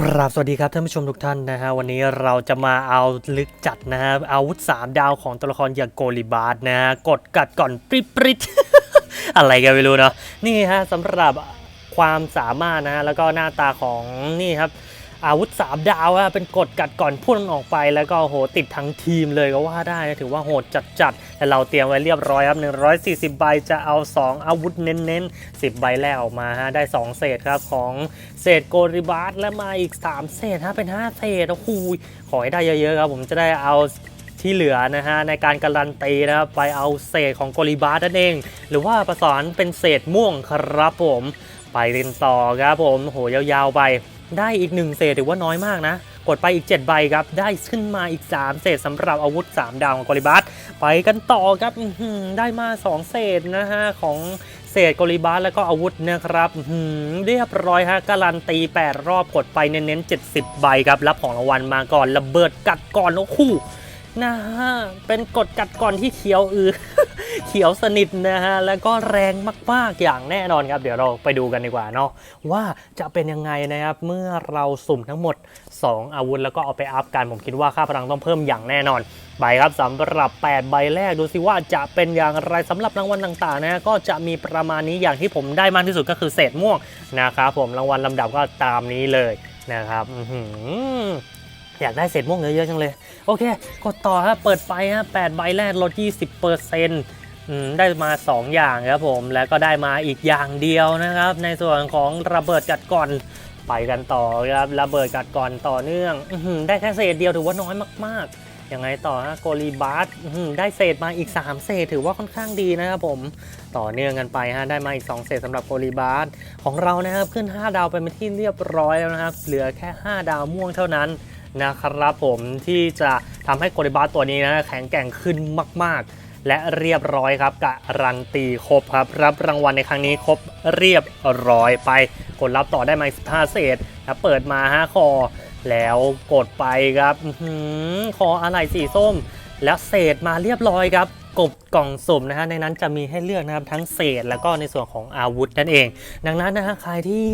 กราบสวัสดีครับท่านผู้ชมทุกท่านนะฮะวันนี้เราจะมาเอาลึกจัดนะฮะอาวุธ 3 ดาวของตัวละครอย่างโกลิบาร์นะฮะกดกัดก่อนปริปริ๊ดอะไรกันไม่รู้เนาะนี่ฮะสำหรับความสามารถนะฮะแล้วก็หน้าตาของนี่ครับ อาวุธ 3 ดาวอะเป็นกดกัดก่อนพุ่งออกไปแล้วก็โหติดทั้งทีมเลยก็ว่าได้ถือว่าโหดจัดๆแต่เราเตรียมไว้เรียบร้อยครับ140 ใบจะเอา 2 อาวุธเน้นๆ 10 ใบแรกออกมาฮะได้ 2 เศษครับของเศษโกริบาร์และมาอีก 3 เศษฮะเป็น 5 เศษโอ้โหขอให้ได้เยอะๆครับผมจะได้เอาที่เหลือนะฮะในการการันตีนะครับไปเอาเศษของโกลิบาร์นั่นเอง หรือว่าประสานเป็นเศษม่วงครับผม ไปเรียนต่อครับผมโหยาวๆไป ได้อีกหนึ่งเศษถือว่าน้อยมากนะ กดไปอีก 7 ใบครับ ได้ขึ้นมาอีก 3 เศษสำหรับอาวุธ 3 ดาวของโกลิบาร์ไปกันต่อครับได้มา 2 เศษนะฮะ ของเศษโกลิบาร์แล้วก็อาวุธนะครับเรียบร้อยฮะการันตี 8 รอบกดไปเน้นๆ70 ใบครับ รับของรางวัลมาก่อนระเบิดกัดก่อนโอ้โหนะฮะเป็นกดกัดก่อนที่เขียวอือ เขียวสนิทนะฮะแล้วก็แรงมากๆอย่างแน่นอนครับ เดี๋ยวเราไปดูกันดีกว่าเนาะว่าจะเป็นยังไงนะครับเมื่อเราสุ่มทั้งหมด 2 อาวุธแล้วก็เอาไปอัพกันผมคิดว่าค่าพลังต้องเพิ่มอย่างแน่นอนใบครับสำหรับ 8 ใบแรกดูสิว่าจะเป็นอย่างไรสำหรับรางวัลต่างๆนะก็จะมีประมาณนี้อย่างที่ผมได้มากที่สุดก็คือเศษม่วงนะครับผมรางวัลลำดับก็ตามนี้เลยนะครับอืออยากได้เศษม่วงเยอะๆจังเลย โอเค กดต่อฮะเปิดไปฮะ8ใบแรกลด 20เปอร์เซ็นต์ ได้มา 2 อย่างครับผม แล้วก็ได้มาอีกอย่างเดียวนะครับ ในส่วนของระเบิดกัดก่อนไปกันต่อครับระเบิดกัดก่อนต่อเนื่องอได้แค่เศษเดียวถือว่าน้อยมากๆยังไงต่อฮะโกลีบาร์ได้เศษมาอีก 3 เศษถือว่าค่อนข้างดีนะครับผมต่อเนื่องกันไปฮะได้มาอีก 2 เศษสำหรับโกลีบาร์ของเรานะครับขึ้น 5 ดาวไปเป็นที่เรียบร้อยแล้วนะครับ เหลือแค่ 5 ดาวม่วงเท่านั้นนะครับผมที่จะทำให้โกลิบาสตัวนี้นะแข็งแกร่งขึ้นมาก ๆ และเรียบร้อยครับการันตีครบครับ รับรางวัลในครั้งนี้ครบเรียบร้อยไป กดรับต่อได้มาสิบห้าเศษแล้วเปิดมาฮะคอ แล้วกดไปครับหือคออะไรสีส้ม แล้วเศษมาเรียบร้อยครับ กบกล่องสุ่มนะฮะในนั้นจะมีให้เลือกนะครับทั้งเศษแล้วก็ในส่วนของอาวุธนั่นเอง ดังนั้นนะฮะใครที่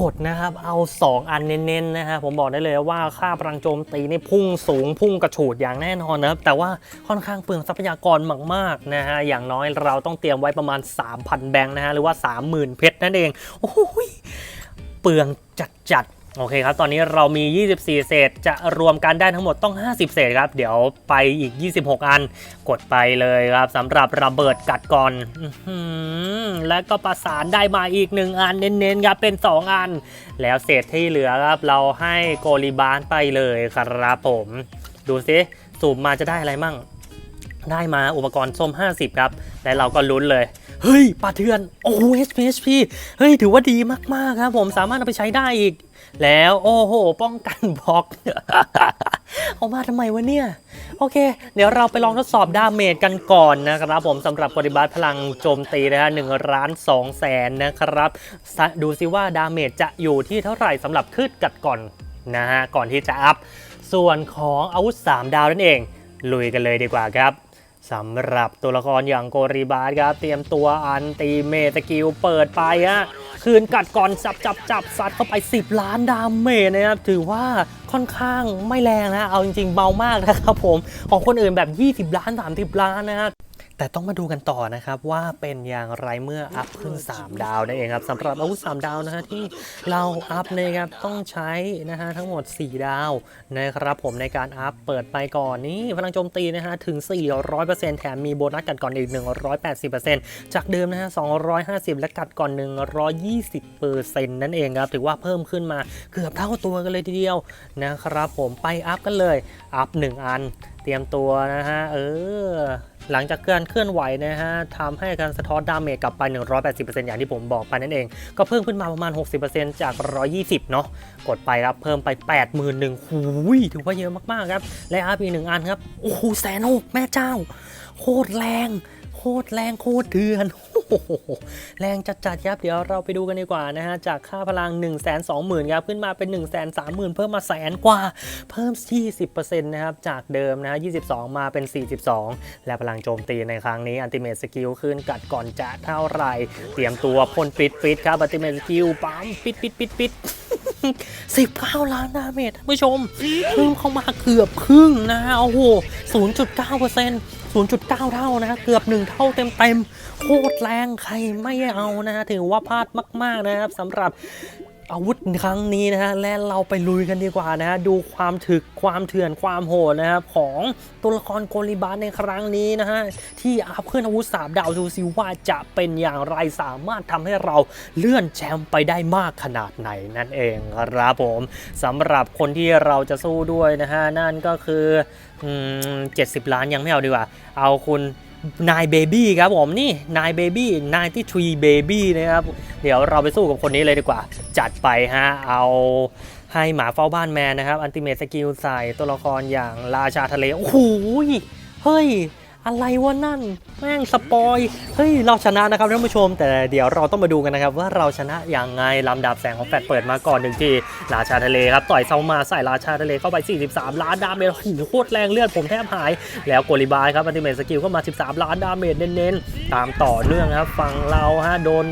กดนะครับเอา 2 อันเน้นๆนะฮะผมบอกได้เลยว่าค่าพลังโจมตีนี่พุ่งสูงพุ่งกระฉูดอย่างแน่นอนนะครับแต่ว่าค่อนข้างเปลืองทรัพยากรมากๆนะฮะอย่างน้อยเราต้องเตรียมไว้ประมาณ 3,000 แบงค์นะฮะหรือว่า 30,000 เพชรนั่นเองโอ้ยเปลืองจัดๆ โอเคครับ ตอนนี้เรามี 24 เศษ จะรวมกันได้ทั้งหมดต้อง 50 เศษครับ เดี๋ยวไปอีก 26 อัน กดไปเลยครับสำหรับระเบิดกัดก่อนอื้อหือและก็ประสานได้มาอีก 1 อัน เน้นๆครับ เป็น 2 อัน แล้วเศษที่เหลือครับเราให้โกลิบานไปเลยครับผม ดูซิสูบมาจะได้อะไรมั่ง ได้มาอุปกรณ์ส้ม 50 ครับ และเราก็ลุ้นเลยเฮ้ยปาเทือน โอ้ HP HP เฮ้ย ถือว่าดีมาก ๆ ครับผม สามารถเอาไปใช้ได้อีก แล้วโอ้โห ป้องกันบล็อกเอามาทำไมวะเนี่ย โอเค เดี๋ยวเราไปลองทดสอบดาเมจกันก่อนนะครับผมสำหรับปฏิบัติพลังโจมตีนะฮะหนึ่งล้านสองแสนนะครับ ดูซิว่าดาเมจจะอยู่ที่เท่าไหร่สำหรับคืดกัดก่อนนะฮะก่อนที่จะอัพ ส่วนของอาวุธ 3 ดาวนั่นเอง ลุยกันเลยดีกว่าครับ สำหรับตัวละครอย่างโกริบาสครับ เตรียมตัวอันตีเมตสกิลเปิดไปฮะคืนกัดก่อนจับจับจับสัดเข้าไป 10 ล้านดาเมจนะครับ ถือว่าค่อนข้างไม่แรงนะ เอาจริงๆเบามากนะครับผม ของคนอื่นแบบ 20 ล้าน 30 ล้านนะฮะ แต่ต้องมาดูกันต่อนะครับว่าเป็นอย่างไรเมื่ออัพขึ้น 3 ดาวนั่นเองครับสำหรับอาวุธ3ดาวนะฮะที่เราอัพนะครับต้องใช้นะฮะทั้งหมด 4 ดาวนะครับผมในการอัพเปิดไปก่อนนี้พลังโจมตีนะฮะถึง 400%แถมมีโบนัสกัดก่อนอีก 180%จากเดิมนะฮะ250 และกัดก่อน 120%นั่นเองครับถือว่าเพิ่มขึ้นมาเกือบเท่าตัวกันเลยทีเดียวนะครับผมไปอัพกันเลยอัพ 1 อัน เตรียมตัวนะฮะเออ หลังจากการเคลื่อนไหวนะฮะทำให้การสะท้อนดาเมจกลับไป 180%อย่างที่ผมบอกไปนั่นเอง ก็เพิ่มขึ้นมาประมาณ 60%จาก 120 เนาะกดไปครับ เพิ่มไป 81,000หูยถือว่าเยอะมากๆครับ และอาร์พีหนึ่งอันครับ โอ้โหแสนหกแม่เจ้า โคตรแรง โคตรแรงโคตรเดือน โหแรงจัดๆครับเดี๋ยวเราไปดูกันดีกว่านะฮะจากค่าพลัง 1 2 0 0 0 0ครับขึ้นมาเป็น 1 3 0 0 0 0 เพิ่มมาแสนกว่าเพิ่ม 20%นะครับจากเดิมนะฮะ22 มาเป็น 42 และพลังโจมตีในครั้งนี้อันติเม e สกิลขึ้นกัดก่อนจะเท่าไหร่ เตรียมตัวพ่นปิดปิดครับอันติเม e สกิลปั๊มปิดปิดปิดปิด19ล้านดาเมจท่านผู้ชมเพิ่มเข้ามาเกือบครึ่งนะโอ้โห0.9เปอร์เซ็นต์ 0.9 เท่านะเกือบ 1 เท่าเต็มเต็มๆโคตรแรงใครไม่เอานะฮะถือว่าพลาดมากๆนะครับสำหรับ อาวุธครั้งนี้นะฮะและเราไปลุยกันดีกว่านะฮะดูความถึกความเถื่อนความโหดนะครับของตัวละครโกลิบาสในครั้งนี้นะฮะที่อัพขึ้นอาวุธสามดาวดูซิว่าจะเป็นอย่างไรสามารถทำให้เราเลื่อนแชมป์ไปได้มากขนาดไหนนั่นเองครับผมสำหรับคนที่เราจะสู้ด้วยนะฮะนั่นก็คืออืม70ล้านยังไม่เอาดีกว่า เอาคุณ นายเบบี้ครับผมนี่นายเบบี้นายที่ทรีเบบี้นะครับ เดี๋ยวเราไปสู้กับคนนี้เลยดีกว่า จัดไปฮะ เอาให้หมาเฝ้าบ้านแมนนะครับ อันติเมตสกิลใส่ตัวละครอย่างราชาทะเล โอ้โหเฮ้ย อะไรวะนั่น แม่งสปอย เฮ้ย เราชนะนะครับท่านผู้ชม แต่เดี๋ยวเราต้องมาดูกันนะครับ ว่าเราชนะอย่างไงลำดับแสงของแฟดเปิดมาก่อนหนึ่งทีราชาทะเลครับ ต่อยเซามาใส่ราชาทะเลเข้าไป 43 ล้านดาเมจโคตรแรงเลือดผมแทบหาย แล้วโกลิบายครับอันติเมทสกิลเข้ามา 13 ล้านดาเมจเน้นๆ ตามต่อเนื่องครับฝั่งเราฮะโดน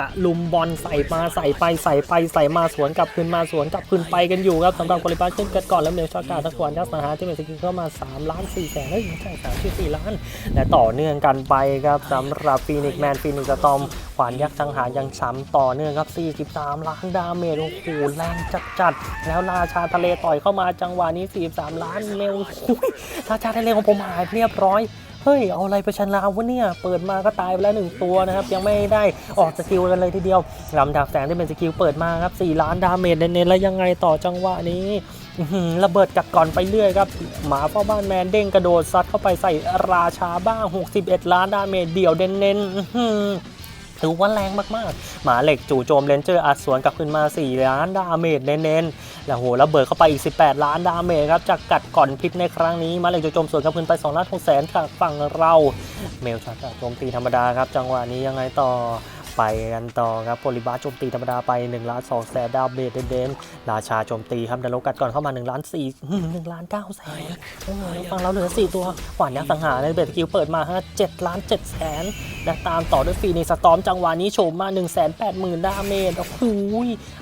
ตะลุมบอลใส่มาใส่ไปใส่ไปใส่มาสวนกลับคืนมาสวนกลับคืนไปกันอยู่ครับสำหรับโกลิบาสขึ้นเกิดก่อนแล้วเมลชอตการทักวันยักษ์สหาที่เมสกิลเข้ามา3ล้าน4แสนเฮ้ยไม่ใช่สามสี่ล้าน และต่อเนื่องกันไปครับสำหรับฟีนิกแมนฟีนิกสตอมขวานยักษ์สังหารยังซ้ำต่อเนื่องครับ 43 ล้านดาเมจโอ้โหแรงจัดๆแล้วราชาทะเลต่อยเข้ามาจังหวะนี้ 43 ล้านเร็วอุ๊ยราชาทะเลของผมหายเรียบร้อย เฮ้ย เอาอะไรไปชนะวะเนี่ย เปิดมาก็ตายไปแล้วหนึ่งตัวนะครับ ยังไม่ได้ออกสกิลกันเลยทีเดียวลำดาบแสงที่เป็นสกิลเปิดมาครับ4ล้านดาเมจเน้นๆแล้วยังไงต่อจังหวะนี้ระเบิดกัดก่อนไปเรื่อยครับ หมาเฝ้าบ้านแมนเด้งกระโดดซัดเข้าไปใส่ราชาบ้าง 61 ล้านดาเมจเดี่ยวเน้นๆอื้อหือ ถือว่าแรงมากๆ หมาเหล็กจู่โจมเลนเจอร์อัดสวนกลับขึ้นมา 4 ล้านดาเมจเน้นๆ แล้วโหระเบิดเข้าไปอีก 18 ล้านดาเมจครับจากกัดก่อนพิษในครั้งนี้หมาเหล็กจู่โจมสวนกลับขึ้นไป2ล้าน6แสนจากฝั่งเรา เมลชาร์จโจมตีธรรมดาครับ จังหวะนี้ยังไงต่อ ไปกันต่อครับโพลิบาสโจมตีธรรมดาไป1ล้าน2แสนดาเมจเด่นๆราชาโจมตีครับดันโลกัดก่อนเข้ามา1ล้าน4 1ล้าน9แสนโอ้ยฟังเราเหลือ 4 ตัวขวานยักษ์สังหารในเบสคิวเปิดมาฮะ7ล้าน7แสนและตามต่อด้วยฟีนิสตอมจังหวะนี้โฉมมา1 8 0 0 0 0ดาเมจโอ้โห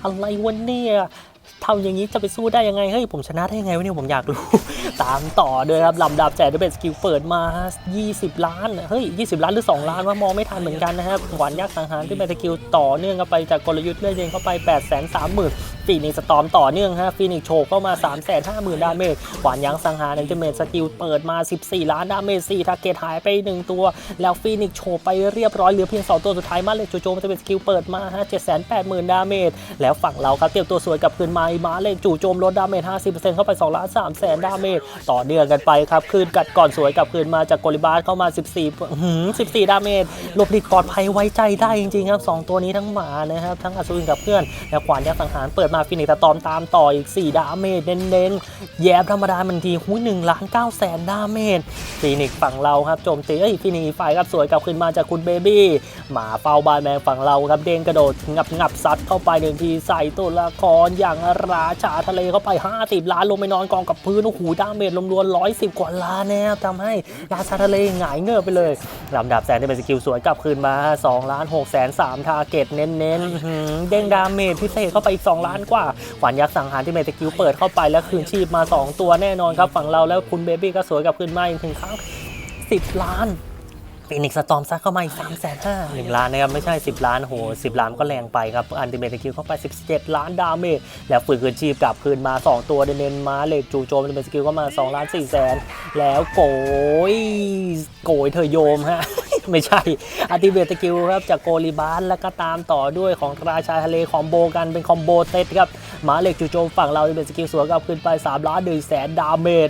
อะไรวะเนี่ย ทำอย่างนี้จะไปสู้ได้ยังไง เฮ้ย ผมชนะได้ยังไงวะเนี่ยผมอยากรู้ ตามต่อด้วยครับลำดับแจกด้วยเบสกิลเปิดมา 20 ล้าน เฮ้ย 20 ล้านหรือ 2 ล้านว่ามองไม่ทันเหมือนกันนะครับหวานยากสังหารที่เบสกิลต่อเนื่องกันไปจากกลยุทธ์เลื่อยเดงเข้าไป 8 3 0 0 0 0 ฟีนิกสตอมต่อเนื่องฮะฟีนิกโชว์เข้ามา 3 5 0 0 0 0 ดาเมจหวานยักษ์สังหารในเจเมสกิลเปิดมา 14 ล้านดาเมจ4ทาร์เกตหายไป 1 ตัว แล้วฟีนิกโชว์ไปเรียบร้อยเหลือเพียง 2 ตัวสุดท้ายมาเลยโจโจมันจะเป็นสกิลเปิดมาฮะ780,000 ดาเมจแล้วฝั่งเราครับเตรียมตัวสวยกับคืนมาอีมาเลยจู่โจมลดดาเมจ50%เข้าไป2ล้าน3แสนดาเมจต่อเนื่องกันไปครับคืนกัดก่อนสวยกับคืนมาจากโกลิบาสเข้ามา 14หือ14 ดาเมจหลบหลีกปลอดภัยไว้ใจได้จริงๆครับสองตัวนี้ทั้งหมานะครับทั้งอสูรกับเพื่อนและขวานยักษ์สังหารเปิดมาฟินิกแตะตอมตามต่ออีก 4 ดาเมจเน้นๆ แยบธรรมดามันทีหุ้ย1ล้าน9แสนดาเมจฟินิกฝั่งเราครับโจมตีเอ้ยฟินิกฝ่ายครับสวยกับขึ้นมาจากคุณเบบี้หมาเฝ้าบานแมงฝั่งเราครับเด้งกระโดดงับงับซัดเข้าไปหนึ่งทีใส่ตัวละครอย่างราชาทะเลเข้าไป 50 ล้านลงไปนอนกองกับพื้นโอ้โหดาเมจรวมๆ110กว่าล้านแนะครับทำให้ราชาทะเลหงายเงือบไปเลยลำดับแสนที่เป็นสกิลสวยกลับคืนมา2ล้าน6แสน3ทาร์เก็ตเน้นๆเด้งดาเมจพิเศษเข้าไปอีก2ล้านกว่า ขวานยักษ์สังหารที่เมตกิลเปิดเข้าไปแล้วคืนชีพมา 2 ตัวแน่นอนครับฝั่งเราแล้วคุณเบบี้ก็สวยกับคืนมาอีกถึงครั้ง10 ล้านฟีนิกสตอมซัดเข้ามาอีก3 5 0 0 0 1ล้านนะครับ ไม่ใช่ 10 ล้านโห10ล้านก็แรงไปครับ อันติเมตกิลเข้าไป 17 ล้านดาเมจแล้วฝืนคืนชีพกลับคืนมา 2 ตัวเดน้นมาเหล็กจูโจมอันติเมตกิลเข้ามา2ล้าน4แสนแล้วโกยโกยเธอโยมฮะ ไม่ใช่อัติเบตกิลครับจากโกลิบาสแล้วก็ตามต่อด้วยของราชาทะเลคอมโบกันเป็นคอมโบเต็ดครับหมาเหล็กจู่โจมฝั่งเราเป็นสกิลสวนกลับขึ้นไป3ล้านดึงแสนดาเมจ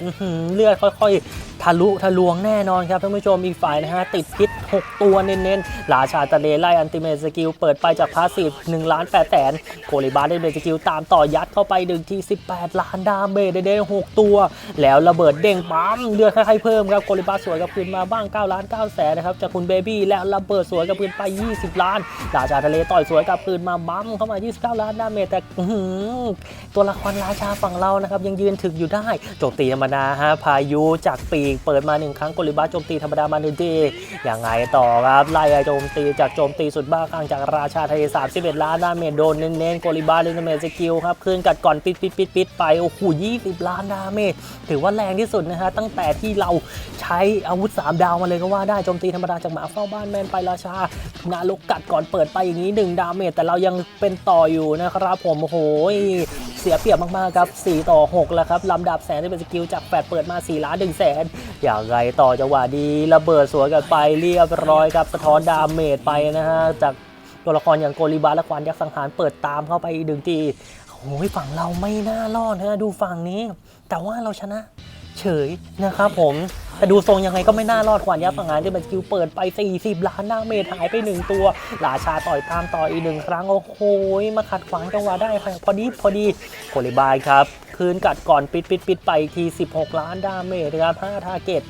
เลือดค่อยๆ ทะลุทะลวงแน่นอนครับท่านผู้ชมอีกฝ่ายนะฮะติดพิษ 6 ตัวเน้นๆราชาทะเลไล่อันติเมสกิลเปิดไปจากพาสซีฟ1ล้าน8แสนโกลิบาสได้เมสกิลตามต่อยัดเข้าไปดึงที่ 18 ล้านดาเมจได้6ตัว แล้วระเบิดเด้งปั๊มเลือดค่อยๆเพิ่มครับโกลิบาสสวยกับคืนมาบ้าง9ล้าน9แสนนะครับจากคุณเบบี้แล้วระเบิดสวยกับคืนไป 20 ล้านราชาทะเลต่อยสวยกับคืนมาบัมเข้ามา 29 ล้านดาเมจแต่อื้อหือตัวละครราชาฝั่งเรานะครับยังยืนถึกอยู่ได้โจมตีธรรมดาฮะพายุจากปีกกเปิดมาหนึ่งครั้งกลิบาสโจมตีธรรมดามาหนึ่งทียังไงต่อครับไล่โจมตีจากโจมตีสุดบ้าคลั่งจากราชาทะเล31ล้านดาเมจโดนเน้นๆโกลิบาสเลนเมจสกิลครับคืนกัดก่อนปิดปิดปิดปิดไปโอ้โห20ล้านดาเมจถือว่าแรงที่สุดนะฮะตั้งแต่ที่เราใช้อาวุธ3ดาวมาเลยก็ว่าได้โจมตีธรรมดาจากหมาเฝ้าบ้านแมนไปราชานาลกกัดก่อนเปิดไปอย่างนี้1ดาเมจแต่เรายังเป็นต่ออยู่นะครับผมโอ้โห เสียเปรียบมากๆครับ 4 ต่อ 6 แล้วครับลำดับแสนที่เป็นสกิลจากแปดเปิดมา 4 ล้าน1แสนอย่างไรต่อจังหวะดีระเบิดสวนกันไปเรียบร้อยครับ สะท้อนดาเมจไปนะฮะ จากตัวละครอย่างโกลิบาและควานยักษ์สังหารเปิดตามเข้าไปอีกหนึ่งทีโอ้ยฝั่งเราไม่น่ารอดนะดูฝั่งนี้ แต่ว่าเราชนะเฉยนะครับผม แต่ดูทรงยังไงก็ไม่น่ารอดขวานยับสังหารที่เป็นสกิลเปิดไป 40 ล้านหน้าเมทหายไป 1 ตัวราชาต่อยตามต่ออีกหนึ่งครั้ง โอ้โหมาขัดขวางจังหวะได้พอดีพอดีโคลิบายครับคืนกัดก่อนปิดปิดปิดไปอีกที 16 ล้านดาเมจครับ5ทาเก็ต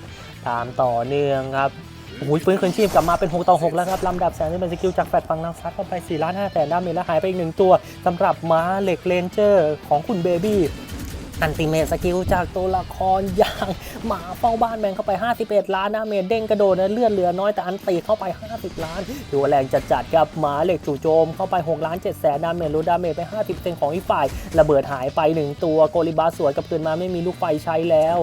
ตามต่อเนื่องครับโอ้โหฟื้นคืนชีพกลับมาเป็น 6 ต่อ 6 แล้วครับลำดับแสนที่เป็นสกิลจากแฟดฝั่งนางซัดเข้าไป4ล้าน5แสนดาเมจแล้วหายไปอีกหนึ่งตัวสำหรับม้าเหล็กเลนเจอร์ของคุณเบบี้ อันติเมตสกิลจากตัวละครอย่างหมาเฝ้าบ้านแมงเข้าไป 51 ล้านนะเมตเด้งกระโดดนะเลือดเหลือน้อยแต่อันตีเข้าไป 50 ล้านถือว่าแรงจัดจัดกับหมาเหล็กจู่โจมเข้าไป 6 ล้าน7แสนดาเมจลดดาเมจไป 50เซนของอีกฝ่าย ระเบิดหายไป 1 ตัวโกลิบาสวยกับคืนมาไม่มีลูกไฟใช้แล้ว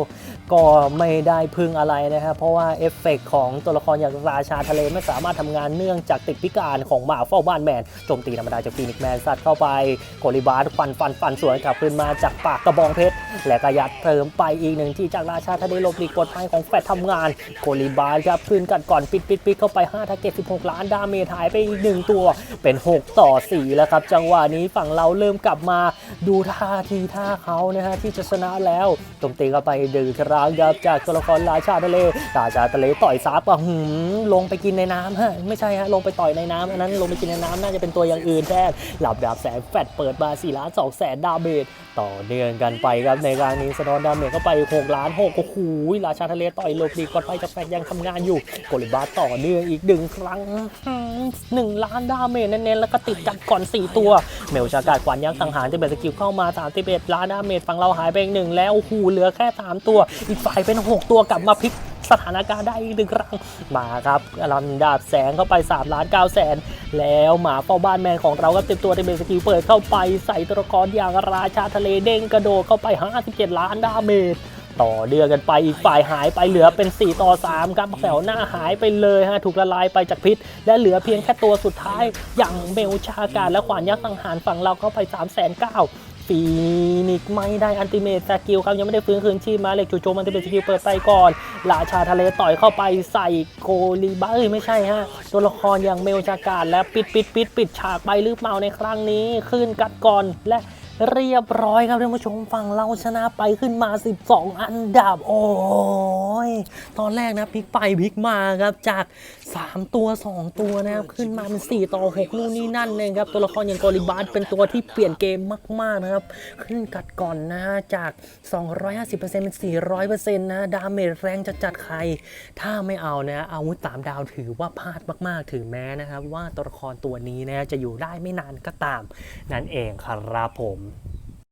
ก็ไม่ได้พึ่งอะไรนะครับเพราะว่าเอฟเฟกต์ของตัวละครอย่างราชาทะเลไม่สามารถทำงานเนื่องจากติดพิการของหมาเฝ้าบ้านแมนโจมตีธรรมดาจากฟีนิกแมนซัดเข้าไปโกลิบาสฟันฟันฟันสวนกลับคืนมาจากปากกระบองเพชรและก็ยัดเติมไปอีกหนึ่งที่จากราชาทะเลลบหลีกกฎหมายของแฟดทำงาน โกลิบาสครับขึ้นกันก่อนปิดปิดปิดเข้าไป5ทาเก็ต16 ล้านดาเมจหายไปอีกหนึ่งตัว เป็น 6 ต่อ 4 แล้วครับ จังหวะนี้ฝั่งเราเริ่มกลับมาดูท่าทีท่าเขานะฮะที่จะชนะแล้วโจมตีเข้าไปดึงครั้งครับจากตัวละครราชาทะเลราชาทะเลต่อยซับอะหืมลงไปกินในน้ำฮะไม่ใช่ฮะลงไปต่อยในน้ำอันนั้นลงไปกินในน้ำน่าจะเป็นตัวอย่างอื่นแทนหลับดาบแสนแฟดเปิดมา4ล้าน2แสนดาเมจต่อเนื่องกันไปครับในรางนี้สนอนดาเมจเข้าไป6ล้าน6โอ้โหราชาทะเลต่อยโลภีก่อนไปจากแฟนยังทำงานอยู่โกลิบาต่อเนื่องอีกดึงครั้งหนึ่งล้านดาเมจเน้นๆแล้วก็ติดกันก่อน 4 ตัว เมลชากาดขวันยักษ์สังหารจะเบสกิลเข้ามา31ล้านดาเมจฝั่งเราหายไปอีกหนึ่งแล้วโอ้โหเหลือแค่ 3 ตัว อีกฝ่ายเป็น 6 ตัวกลับมาพลิก สถานการณ์ได้อีกหนึ่งครั้งมาครับลำดาบแสงเข้าไป3ล้าน9แสนแล้วหมาเฝ้าบ้านแมนของเราก็เต็มตัวในเบสกิลเปิดเข้าไปใส่ตัวละครอย่างราชาทะเลเด้งกระโดดเข้าไป 57 ล้านดาเมจต่อเดือกันไปอีกฝ่ายหายไปเหลือเป็น 4 ต่อ 3 ครับแถวหน้าหายไปเลยฮะถูกละลายไปจากพิษ และเหลือเพียงแค่ตัวสุดท้ายอย่างเมลชาการและขวานยักษ์สังหารฝั่งเราเข้าไป 3 9 0 0 0 ฟีนิกไม่ได้อันติเมตสกิลครับยังไม่ได้ฟื้นคืนชีพมาเล็กจู่โจมอันติเมตสกิลเปิดไปก่อนราชาทะเลต่อยเข้าไปใส่โกลีบ้าเอ้ยไม่ใช่ฮะตัวละครอย่างเมลชาการและปิดปิดปิดปิดฉากไปหรือเปล่าในครั้งนี้ขึ้นกัดก่อนและเรียบร้อยครับท่านผู้ชมฝั่งเราชนะไปขึ้นมา 12 อันดับโอ้ ตอนแรกนะพลิกไปพลิกมาครับจาก 3 ตัว 2 ตัวนะครับขึ้นมาเป็น 4 ต่อ 6 นู่นนี่นั่นเลยครับตัวละครอย่างกอริบาสเป็นตัวที่เปลี่ยนเกมมากๆนะครับ ขึ้นกัดก่อนนะจาก 250%เป็น 400%นะดาเมจแรงจะจัดใคร ถ้าไม่เอานะอาวุธ3ดาวถือว่าพลาดมากๆถึงแม้นะครับ ว่าตัวละครตัวนี้นะจะอยู่ได้ไม่นานก็ตามนั่นเองครับผม